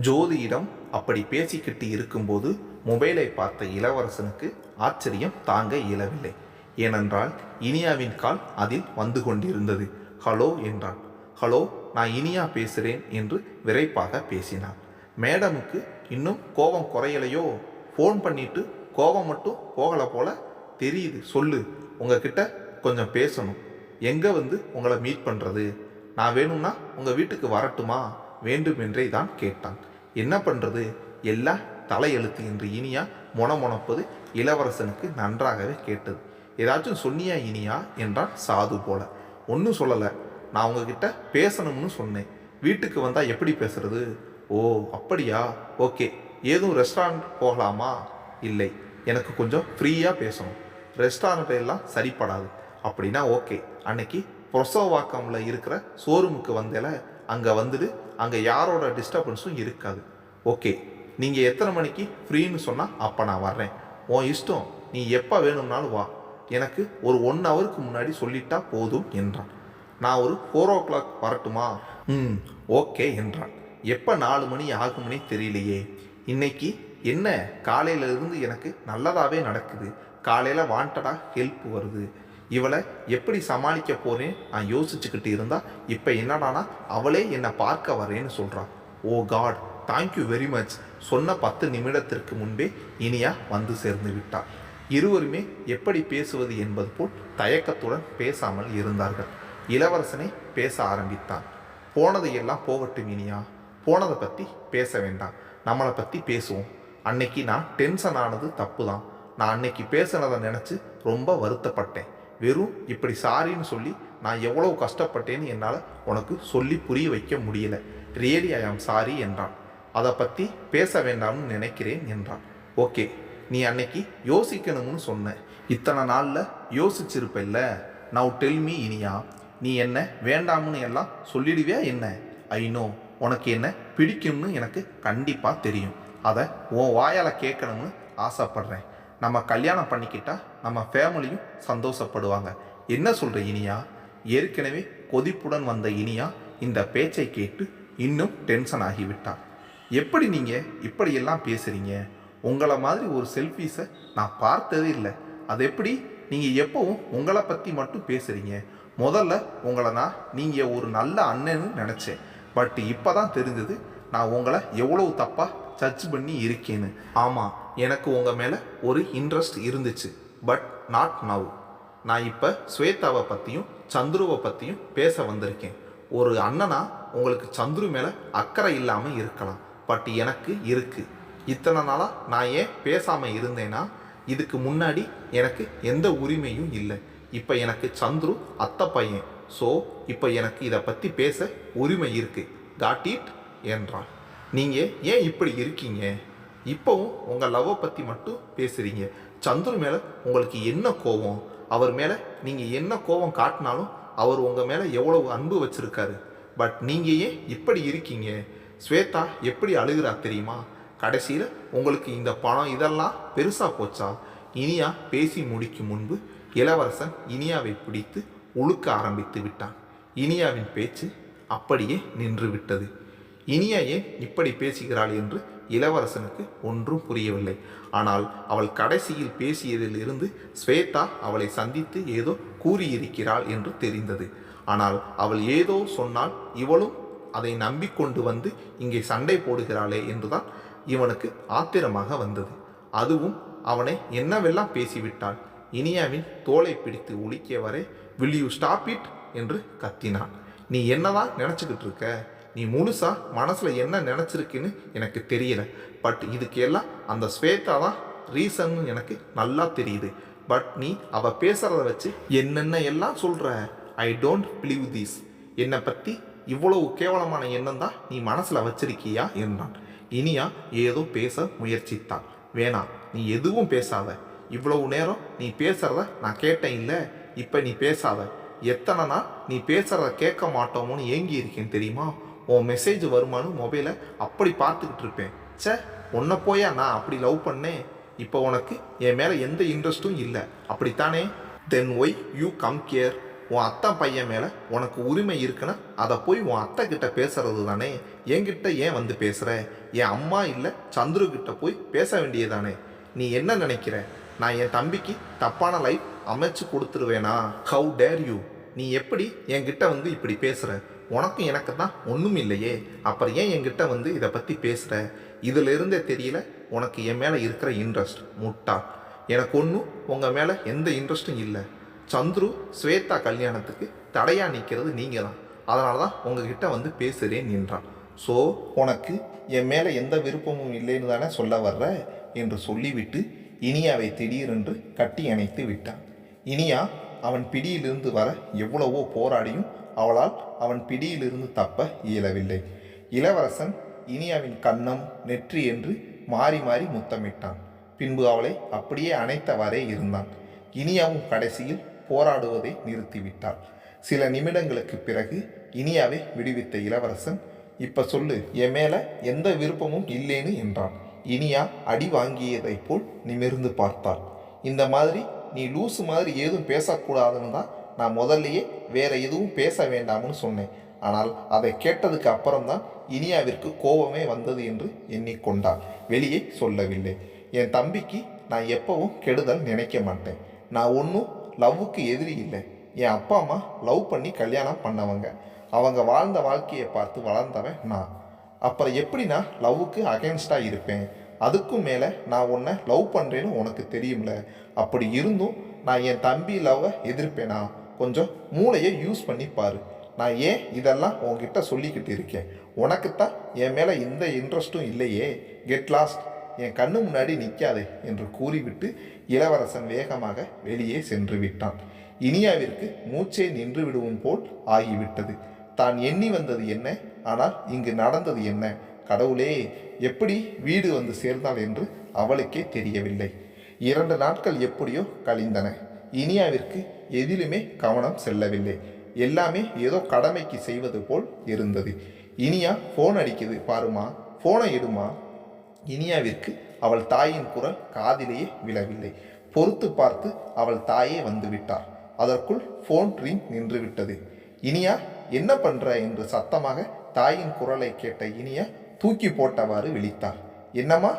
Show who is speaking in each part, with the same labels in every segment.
Speaker 1: ஜோதியிடம் அப்படி பேசிக்கிட்டு இருக்கும்போது மொபைலை பார்த்த இளவரசனுக்கு ஆச்சரியம் தாங்க இயலவில்லை. ஏனென்றால் இனியாவின் கால் அதில் வந்து கொண்டிருந்தது. ஹலோ என்றான் ஹலோ நான் இனியா பேசுகிறேன் என்று விரைப்பாக பேசினான் மேடமுக்கு இன்னும் கோபம் குறையலையோ? ஃபோன் பண்ணிட்டு கோபம் மட்டும் போகலை போல தெரியுது. சொல்லு. உங்ககிட்ட கொஞ்சம் பேசணும். எங்கே வந்து உங்களை மீட் பண்ணுறது நான் வேணும்னா உங்கள் வீட்டுக்கு வரட்டுமா? வேண்டுமென்றே தான் கேட்டான். என்ன பண்ணுறது எல்லாம் தலையெழுத்து என்று இனியா முணமுணப்பது இளவரசனுக்கு நன்றாகவே கேட்டது. ஏதாச்சும் சொன்னியா இனியா? என்றான் சாது போல. ஒன்றும் சொல்லலை. நான் உங்ககிட்ட பேசணும்னு சொன்னேன். வீட்டுக்கு வந்தால் எப்படி பேசுறது? ஓ அப்படியா? ஓகே. ஏதும் ரெஸ்டாரண்ட் போகலாமா? இல்லை. எனக்கு கொஞ்சம் ஃப்ரீயாக பேசணும். ரெஸ்டாரண்ட் எல்லாம் சரிப்படாது. அப்படின்னா ஓகே. அன்னைக்கு பிரசவவாக்கமில் இருக்கிற ஷோரூமுக்கு வந்தேல அங்கே வந்துடு அங்கே யாரோட டிஸ்டர்பன்ஸும் இருக்காது. ஓகே நீங்கள் எத்தனை மணிக்கு ஃப்ரீன்னு சொன்னால் அப்போ நான் வர்றேன். உன் இஷ்டம் நீ எப்போ வேணும்னாலும் வா. எனக்கு ஒரு ஒன் ஹவருக்கு முன்னாடி சொல்லிட்டா போதும் என்றான். நான் ஒரு ஃபோர் ஓ கிளாக் வரட்டுமா? ம் ஓகே என்றான். எப்போ நாலு மணி ஆகும்னே தெரியலையே. இன்னைக்கு என்ன? காலையிலேருந்து எனக்கு நல்லதாகவே நடக்குது. காலையில் வாண்டடாக ஹெல்ப் வருது. இவளை எப்படி சமாளிக்க போகிறேன்னு நான் யோசிச்சுக்கிட்டு இருந்தா இப்போ என்னடானா அவளே என்னை பார்க்க வரேன்னு சொல்கிறான் ஓ God thank you very much சொன்ன பத்து நிமிடத்திற்கு முன்பே இனியா வந்து சேர்ந்து விட்டார் இருவருமே எப்படி பேசுவது என்பது போல் தயக்கத்துடன் பேசாமல் இருந்தார்கள். இளவரசனை பேச ஆரம்பித்தான். போனதையெல்லாம் போகட்டும் இனியா. போனதை பற்றி பேச வேண்டாம். நம்மளை பற்றி பேசுவோம். அன்னைக்கு நான் டென்ஷன் ஆனது தப்பு தான் நான் அன்னைக்கு பேசுனதை நினச்சி ரொம்ப வருத்தப்பட்டேன். வெறும் இப்படி சாரின்னு சொல்லி நான் எவ்வளவு கஷ்டப்பட்டேன்னு என்னால் உனக்கு சொல்லி புரிய வைக்க முடியல. ரியலி ஐ ஆம் சாரி என்றான். அதை பற்றி பேச வேண்டாம்னு நினைக்கிறேன் என்றான். ஓகே நீ அன்னைக்கு யோசிக்கணும்னு சொன்ன. இத்தனை நாளில் யோசிச்சிருப்பில்ல? நவ் டெல் மீ இனியா நீ என்ன வேண்டாம்னு எல்லாம் சொல்லிடுவியா என்ன? ஐ நோ உனக்கு என்ன பிடிக்கும்னு எனக்கு கண்டிப்பாக தெரியும். அதை உன் வாயால் கேட்கணும்னு ஆசைப்பட்றேன். நம்ம கல்யாணம் பண்ணிக்கிட்டால் நம்ம ஃபேமிலியும் சந்தோஷப்படுவாங்க. என்ன சொல்கிற இனியா? ஏற்கனவே கொதிப்புடன் வந்த இனியா இந்த பேச்சை கேட்டு இன்னும் டென்ஷன் ஆகிவிட்டார் எப்படி நீங்கள் இப்படியெல்லாம் பேசுகிறீங்க உங்களை மாதிரி ஒரு செல்ஃபீஸை நான் பார்த்ததே இல்லை. அது எப்படி? நீங்கள் எப்போவும் உங்களை பற்றி மட்டும் பேசுகிறீங்க முதல்ல உங்களை நான் நீங்கள் ஒரு நல்ல அண்ணன்னு நினச்சேன். பட் இப்போ தான் தெரிஞ்சது நான் உங்களை எவ்வளவு தப்பாக சர்ச் பண்ணி இருக்கேன்னு. ஆமாம் எனக்கு உங்கள் மேலே ஒரு இன்ட்ரெஸ்ட் இருந்துச்சு பட் நாட் நவ் நான் இப்போ ஸ்வேதாவை பற்றியும் சந்துருவை பற்றியும் பேச வந்திருக்கேன். ஒரு அண்ணனா உங்களுக்கு சந்துரு மேலே அக்கறை இல்லாமல் இருக்கலாம் பட் எனக்கு இருக்குது இத்தனை நாளாக நான் ஏன் பேசாமல் இருந்தேன்னா இதுக்கு முன்னாடி எனக்கு எந்த உரிமையும் இல்லை. இப்போ எனக்கு சந்துரு அத்தை பையன். ஸோ இப்போ எனக்கு இதை பற்றி பேச உரிமை இருக்குது காட் இட் என்றான். நீங்கள் ஏன் இப்படி இருக்கீங்க? இப்போவும் உங்கள் லவ்வை பற்றி மட்டும் பேசுகிறீங்க சந்துரு மேலே உங்களுக்கு என்ன கோபம் அவர் மேலே நீங்கள் என்ன கோபம் காட்டினாலும் அவர் உங்கள் மேலே எவ்வளவு அன்பு வச்சுருக்காரு. பட் நீங்கள் ஏன் இப்படி இருக்கீங்க? ஸ்வேதா எப்படி அழுகிறா தெரியுமா? கடைசியில் உங்களுக்கு இந்த பணம் இதெல்லாம் பெருசாக போச்சா? இனியா பேசி முடிக்கும் முன்பு இளவரசன் இனியாவை பிடித்து உழுக்க ஆரம்பித்து விட்டான். இனியாவின் பேச்சு அப்படியே நின்று விட்டது. இனியா ஏன் இப்படி பேசுகிறாள் என்று இளவரசனுக்கு ஒன்றும் புரியவில்லை. ஆனால் அவள் கடைசியில் பேசியதில் இருந்து ஸ்வேதா அவளை சந்தித்து ஏதோ கூறியிருக்கிறாள் என்று தெரிந்தது. ஆனால் அவள் ஏதோ சொன்னால் இவளும் அதை நம்பிக்கொண்டு வந்து இங்கே சண்டை போடுகிறாளே என்றுதான் இவனுக்கு ஆத்திரமாக வந்தது. அதுவும் அவனை என்னவெல்லாம் பேசிவிட்டாள்? இனியாவின் தோலை பிடித்து உலுக்கியவரை வில் யூ ஸ்டாப் இட் என்று கத்தினான். நீ என்னதான் நினச்சிக்கிட்டு இருக்க? நீ முழுசா மனசில் என்ன நினச்சிருக்குன்னு எனக்கு தெரியல. பட் இதுக்கு எல்லாம் அந்த ஸ்வேதா தான் ரீசன் எனக்கு நல்லா தெரியுது. பட் நீ அவள் பேசுகிறத வச்சு என்னென்ன எல்லாம் சொல்கிற ஐ டோன்ட் பிலீவ் திஸ் என்னை பற்றி இவ்வளவு கேவலமான எண்ணம் தான் நீ மனசில் வச்சிருக்கியா என்றான். இனியா ஏதோ பேச முயற்சித்தான். வேணாம் நீ எதுவும் பேசாத. இவ்வளவு நேரம் நீ பேசுகிறத நான் கேட்டேன் இல்லை? இப்போ நீ பேசாத. எத்தனை நாள் நீ பேசுகிறத கேட்க மாட்டோமோன்னு ஏங்கி இருக்கேன் தெரியுமா? உன் மெசேஜ் வருமானு மொபைலை அப்படி பார்த்துக்கிட்டு இருப்பேன். ச்சே உன்னை போயா நான் அப்படி லவ் பண்ணேன். இப்போ உனக்கு என் மேலே எந்த இன்ட்ரெஸ்ட்டும் இல்லை. அப்படித்தானே? Then why you come care உன் அத்தை பையன் மேலே உனக்கு உரிமை இருக்குன்னா அதை போய் உன் அத்தை கிட்ட பேசுறது தானே? என்கிட்ட ஏன் வந்து பேசுகிற என் அம்மா இல்லை சந்துரு கிட்ட போய் பேச வேண்டியதானே நீ என்ன நினைக்கிற? நான் என் தம்பிக்கு தப்பான லைஃப் அமைச்சு கொடுத்துருவேனா? ஹவு டேர் யூ நீ எப்படி என்கிட்ட வந்து இப்படி பேசுகிற உனக்கும் எனக்கு தான் ஒன்றும் இல்லையே. அப்புறம் ஏன் என்கிட்ட வந்து இதை பற்றி பேசுகிற இதிலிருந்தே தெரியல உனக்கு என் மேலே இருக்கிற இன்ட்ரெஸ்ட் முட்டா. எனக்கு ஒன்றும் உங்கள் மேலே எந்த இன்ட்ரெஸ்ட்டும் இல்லை. சந்துரு ஸ்வேதா கல்யாணத்துக்கு தடையாக நிற்கிறது நீங்கள் தான் அதனால தான் உங்ககிட்ட வந்து பேசுகிறேன் என்றான் ஸோ உனக்கு என் மேலே எந்த விருப்பமும் இல்லைன்னு தானே சொல்ல வர்ற? என்று சொல்லிவிட்டு இனியாவை திடீரென்று கட்டி அணைத்து விட்டான். இனியா அவன் பிடியிலிருந்து வர எவ்வளவோ போராடியும் அவளால் அவன் பிடியிலிருந்து தப்ப இயலவில்லை. இளவரசன் இனியாவின் கன்னம் நெற்றி என்று மாறி மாறி முத்தமிட்டான். பின்பு அவளை அப்படியே அணைத்தவாறே இருந்தான். இனியாவும் கடைசியில் போராடுவதை நிறுத்திவிட்டாள். சில நிமிடங்களுக்கு பிறகு இனியாவை விடுவித்த இளவரசன் இப்ப சொல்லு என் மேல எந்த விருப்பமும் இல்லேன்னு என்றான். இனியா அடி வாங்கியதைப் போல் நிமிர்ந்து பார்த்தாள். இந்த மாதிரி நீ லூசு மாதிரி ஏதும் பேசக்கூடாதுன்னு தான் நான் முதல்லையே வேற எதுவும் பேச வேண்டாம்னு சொன்னேன். ஆனால் அதை கேட்டதுக்கு அப்புறம்தான் இனியாவிற்கு கோபமே வந்தது என்று எண்ணிக்கொண்டாள். வெளியே சொல்லவில்லை. என் தம்பிக்கு நான் எப்பவும் கெடுதல் நினைக்க மாட்டேன். நான் ஒன்றும் லவ்வுக்கு எதிரி இல்லை. என் அப்பா அம்மா லவ் பண்ணி கல்யாணம் பண்ணவங்க. அவங்க வாழ்ந்த வாழ்க்கையை பார்த்து வளர்ந்தவன் நான். அப்புறம் எப்படி நான் லவ்வுக்கு அகேன்ஸ்டாக இருப்பேன்? அதுக்கும் மேலே நான் உன்னை லவ் பண்ணுறேன்னு உனக்கு தெரியும்ல? அப்படி இருந்தும் நான் என் தம்பி லவ்வை எதிர்ப்பேனா? கொஞ்சம் மூளையை யூஸ் பண்ணி பாரு. நான் ஏன் இதெல்லாம் உங்ககிட்ட சொல்லிக்கிட்டு இருக்கேன்? உனக்குத்தான் என் மேலே எந்த இன்ட்ரெஸ்ட்டும் இல்லையே. கெட் லாஸ்ட் என் கண்ணு முன்னாடி நிற்காதே என்று கூறிவிட்டு இளவரசன் வேகமாக வெளியே சென்று விட்டான். இனியாவிற்கு மூச்சே நின்று விடுவும் போல் ஆகிவிட்டது. தான் எண்ணி வந்தது என்ன? ஆனால் இங்கு நடந்தது என்ன? கடவுளே எப்படி வீடு வந்து சேர்ந்தாள் என்று அவளுக்கே தெரியவில்லை. இரண்டு நாட்கள் எப்படியோ கழிந்தன. இனியாவிற்கு எதிலுமே கவனம் செல்லவில்லை. எல்லாமே ஏதோ கடமைக்கு செய்வது போல் இருந்தது. இனியா ஃபோன் அடிக்குது பாருமா ஃபோனை எடுமா? இனியாவிற்கு அவள் தாயின் குரல் காதிலேயே விழவில்லை. பொறுத்து பார்த்து அவள் தாயே வந்து விட்டார். அதற்குள் ஃபோன் ரிங் நின்று விட்டது. இனியா என்ன பண்ற? என்று சத்தமாக தாயின் குரலை கேட்ட இனியா தூக்கி போட்டவாறு விழித்தார். என்னம்மா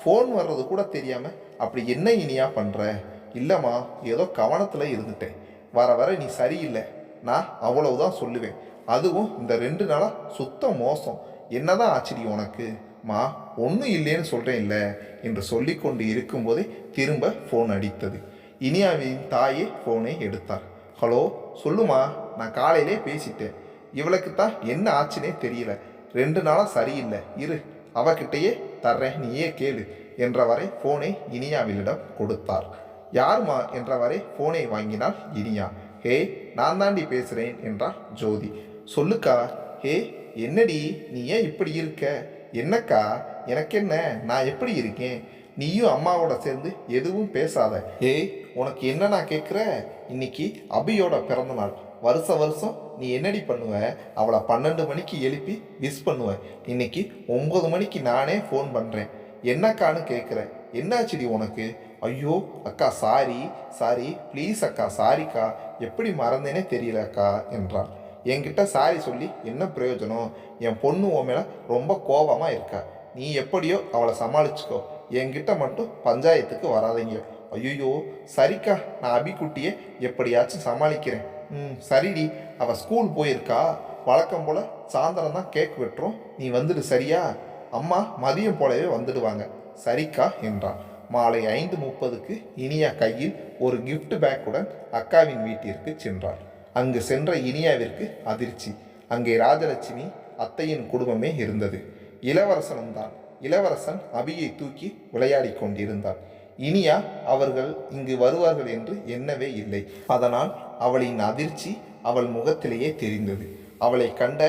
Speaker 1: ஃபோன் வர்றது கூட தெரியாம அப்படி என்ன இனியா பண்ணுற இல்லைம்மா ஏதோ கவனத்தில் இருந்துட்டேன். வர வர நீ சரியில்லை. நான் அவ்வளவுதான் சொல்லுவேன். அதுவும் இந்த ரெண்டு நாளாக சுத்த மோசம். என்னதான் ஆச்சரியம் உனக்கு? மா ஒன்றும் இல்லைன்னு சொல்கிறேன் இல்லை என்று சொல்லிக்கொண்டு இருக்கும்போதே திரும்ப ஃபோன் அடித்தது. இனியாவின் தாயே ஃபோனை எடுத்தார் ஹலோ சொல்லுமா நான் காலையிலே பேசிட்டேன். இவளுக்கு தான் என்ன ஆச்சுனே தெரியல. ரெண்டு நாளாக சரியில்லை. இரு அவகிட்டேயே தர்றேன். நீயே கேளு என்றவரை ஃபோனை இனியாவிலிடம் கொடுத்தார். யாருமா என்றவரை ஃபோனை வாங்கினாள் இனியா. ஹே நான் தாண்டி பேசுகிறேன் என்றார் ஜோதி. சொல்லுக்கா. ஹே என்னடி? நீ ஏன் இப்படி இருக்க? என்னக்கா? எனக்கு என்ன நான் எப்படி இருக்கேன்? நீயும் அம்மாவோட சேர்ந்து எதுவும் பேசாத. ஏய் உனக்கு என்ன நான் கேட்குற இன்னைக்கு அபியோட பிறந்த நாள் வருஷ வருஷம் நீ என்னடி பண்ணுவ? அவளை பன்னெண்டு மணிக்கு எழுப்பி மிஸ் பண்ணுவ. இன்னைக்கு ஒம்பது மணிக்கு நானே ஃபோன் பண்ணுறேன் என்னக்கான்னு கேட்குற என்னாச்சுடி உனக்கு? ஐயோ அக்கா சாரி சாரி ப்ளீஸ் அக்கா சாரிக்கா எப்படி மறந்தேனே தெரியல அக்கா என்றான். என்கிட்ட சாரி சொல்லி என்ன பிரயோஜனம்? என் பொண்ணு உன் மேலே ரொம்ப கோபமாக இருக்கா. நீ எப்படியோ அவளை சமாளிச்சுக்கோ. என்கிட்ட மட்டும் பஞ்சாயத்துக்கு வராதீங்க. ஐயோ சரிக்கா நான் அபிக்குட்டியை எப்படியாச்சும் சமாளிக்கிறேன். ம் சரிடி அவள் ஸ்கூல் போயிருக்கா. வழக்கம் போல் சாயந்தரம் தான் கேக் வெட்டுறோம். நீ வந்துடு சரியா? அம்மா மதியம் போலவே வந்துடுவாங்க. சரிக்கா என்றான். மாலை ஐந்து முப்பதுக்கு இனியா கையில் ஒரு கிஃப்ட் பேக்குடன் அக்காவின் வீட்டிற்கு சென்றார். அங்கு சென்ற இனியாவிற்கு அதிர்ச்சி. அங்கே ராஜலட்சுமி அத்தையின் குடும்பமே இருந்தது. இளவரசனும் தான் இளவரசன் அபியை தூக்கி விளையாடிக் கொண்டிருந்தான். இனியா அவர்கள் இங்கு வருவார்கள் என்று எண்ணவே இல்லை. அதனால் அவளின் அதிர்ச்சி அவள் முகத்திலேயே தெரிந்தது. அவளை கண்ட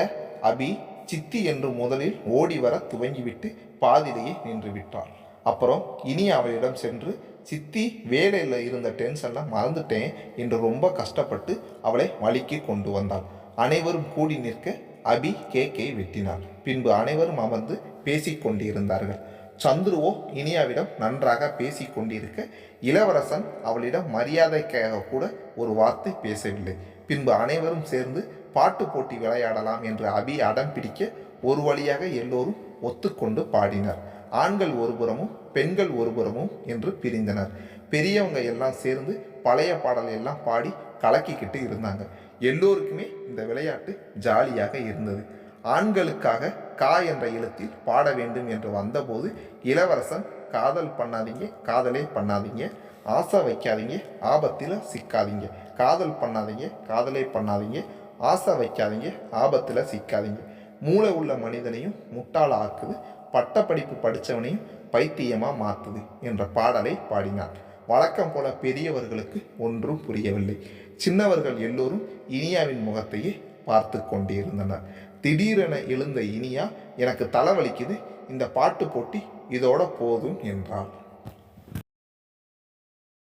Speaker 1: அபி சித்தி என்று முதலில் ஓடி வர துவங்கிவிட்டு பாதிலேயே நின்று விட்டாள் அப்புறம் இனி அவளிடம் சென்று சித்தி வேலையில் இருந்த டென்ஷன்லாம் மறந்துட்டேன் என்று ரொம்ப கஷ்டப்பட்டு அவளை வழிக்கு கொண்டு வந்தாள். அனைவரும் கூடி நிற்க அபி கேக்கை வெட்டினாள். பின்பு அனைவரும் அமர்ந்து பேசிக்கொண்டிருந்தார்கள் சந்துருவோ இனியாவிடம் நன்றாக பேசி கொண்டிருக்க இளவரசன் அவளிடம் மரியாதைக்காக கூட ஒரு வார்த்தை பேசவில்லை. பின்பு அனைவரும் சேர்ந்து பாட்டு போட்டி விளையாடலாம் என்று அபி அடம் பிடிக்க ஒரு வழியாக எல்லோரும் ஒத்துக்கொண்டு பாடினர். ஆண்கள் ஒருபுறமும் பெண்கள் ஒருபுறமும் என்று பிரிந்தனர். பெரியவங்க எல்லாம் சேர்ந்து பழைய பாடல் எல்லாம் பாடி கலக்கிக்கிட்டு இருந்தாங்க. எல்லோருக்குமே இந்த விளையாட்டு ஜாலியாக இருந்தது. ஆண்களுக்காக கா என்ற எழுத்தில் பாட வேண்டும் என்று வந்தபோது இளவரசன் காதல் பண்ணாதீங்க காதலே பண்ணாதீங்க ஆசை வைக்காதீங்க ஆபத்தில் சிக்காதீங்க காதல் பண்ணாதீங்க காதலே பண்ணாதீங்க ஆசை வைக்காதீங்க ஆபத்தில் சிக்காதீங்க. மூளை உள்ள மனிதனையும் முட்டாள ஆக்குது பட்டப்படிப்பு படித்தவனையும் பைத்தியமாக மாற்றுது என்ற பாடலை பாடினார். வழக்கம் போல பெரியவர்களுக்கு ஒன்றும் புரியவில்லை. சின்னவர்கள் எல்லோரும் இனியாவின் முகத்தையே பார்த்து கொண்டிருந்தனர். திடீரென எழுந்த இனியா எனக்கு தலைவலிக்குது இந்த பாட்டு போட்டி இதோட போதும் என்றாள்.